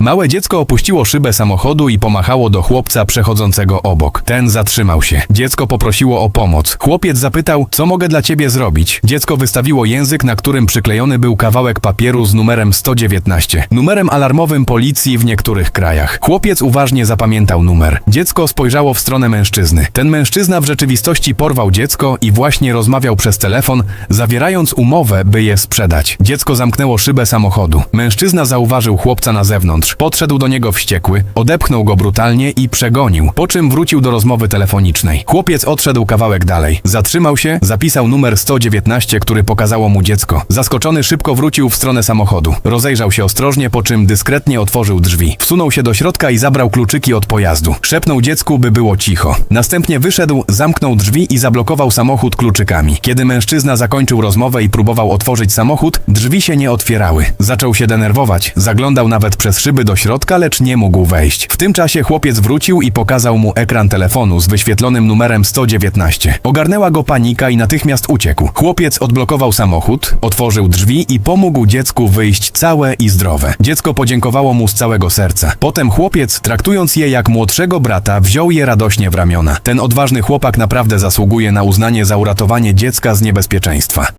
Małe dziecko opuściło szybę samochodu i pomachało do chłopca przechodzącego obok. Ten zatrzymał się. Dziecko poprosiło o pomoc. Chłopiec zapytał, co mogę dla ciebie zrobić. Dziecko wystawiło język, na którym przyklejony był kawałek papieru z numerem 119. Numerem alarmowym policji w niektórych krajach. Chłopiec uważnie zapamiętał numer. Dziecko spojrzało w stronę mężczyzny. Ten mężczyzna w rzeczywistości porwał dziecko i właśnie rozmawiał przez telefon, zawierając umowę, by je sprzedać. Dziecko zamknęło szybę samochodu. Mężczyzna zauważył chłopca na zewnątrz. Podszedł do niego wściekły, odepchnął go brutalnie i przegonił, po czym wrócił do rozmowy telefonicznej. Chłopiec odszedł kawałek dalej. Zatrzymał się, zapisał numer 119, który pokazało mu dziecko. Zaskoczony szybko wrócił w stronę samochodu. Rozejrzał się ostrożnie, po czym dyskretnie otworzył drzwi. Wsunął się do środka i zabrał kluczyki od pojazdu. Szepnął dziecku, by było cicho. Następnie wyszedł, zamknął drzwi i zablokował samochód kluczykami. Kiedy mężczyzna zakończył rozmowę i próbował otworzyć samochód, drzwi się nie otwierały. Zaczął się denerwować, zaglądał nawet przez do środka, lecz nie mógł wejść. W tym czasie chłopiec wrócił i pokazał mu ekran telefonu z wyświetlonym numerem 119. Ogarnęła go panika i natychmiast uciekł. Chłopiec odblokował samochód, otworzył drzwi i pomógł dziecku wyjść całe i zdrowe. Dziecko podziękowało mu z całego serca. Potem chłopiec, traktując je jak młodszego brata, wziął je radośnie w ramiona. Ten odważny chłopak naprawdę zasługuje na uznanie za uratowanie dziecka z niebezpieczeństwa.